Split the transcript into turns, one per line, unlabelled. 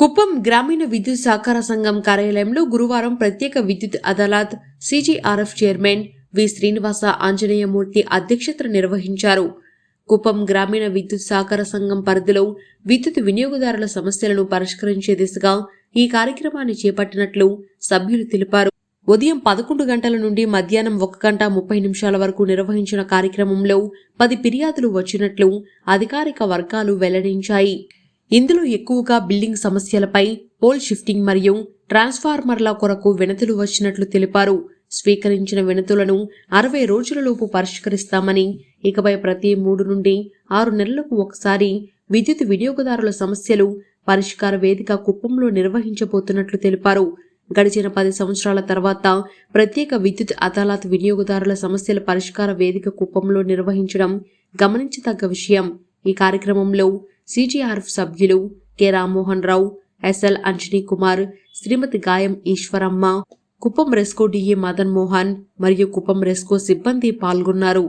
కుప్పం గ్రామీణ విద్యుత్ సహకార సంఘం కార్యాలయంలో గురువారం ప్రత్యేక విద్యుత్ Adalat CGRF chairman V. Srinivasa Anjaneyamurthy అధ్యక్షతన నిర్వహించారు. కుప్పం గ్రామీణ విద్యుత్ సహకార సంఘం పరిధిలో విద్యుత్ వినియోగదారుల సమస్యలను పరిష్కరించే దిశగా ఈ కార్యక్రమాన్ని చేపట్టినట్లు సభ్యులు తెలిపారు. ఉదయం పదకొండు గంటల నుండి మధ్యాహ్నం ఒక గంట ముప్పై నిమిషాల వరకు నిర్వహించిన కార్యక్రమంలో పది ఫిర్యాదులు వచ్చినట్లు అధికారిక వర్గాలు వెల్లడించాయి. ఇందులో ఎక్కువగా బిల్డింగ్ సమస్యలపై పోల్ షిఫ్టింగ్ మరియు ట్రాన్స్ఫార్మర్ల కొరకు వినతులు వచ్చినట్లు తెలిపారు. స్వీకరించిన వినతులను అరవై రోజులలోపు పరిష్కరిస్తామని ఇకపై ప్రతి మూడు నుండి ఆరు నెలలకు ఒకసారి విద్యుత్ వినియోగదారుల సమస్యలు పరిష్కార వేదిక కుప్పంలో నిర్వహించబోతున్నట్లు తెలిపారు. గడిచిన పది సంవత్సరాల తర్వాత ప్రత్యేక విద్యుత్ అదాలత్ వినియోగదారుల సమస్యల పరిష్కార వేదిక కుప్పంలో నిర్వహించడం గమనించదగ్గ విషయం. ఈ కార్యక్రమంలో సిజిఆర్ఎఫ్ సభ్యులు K Rammohan Rao SL Anjani Kumar Srimathi Gayam Eswaramma Kuppam RESCO DA Madan Mohan మరియు కుప్పం రెస్కో సిబ్బంది పాల్గొన్నారు.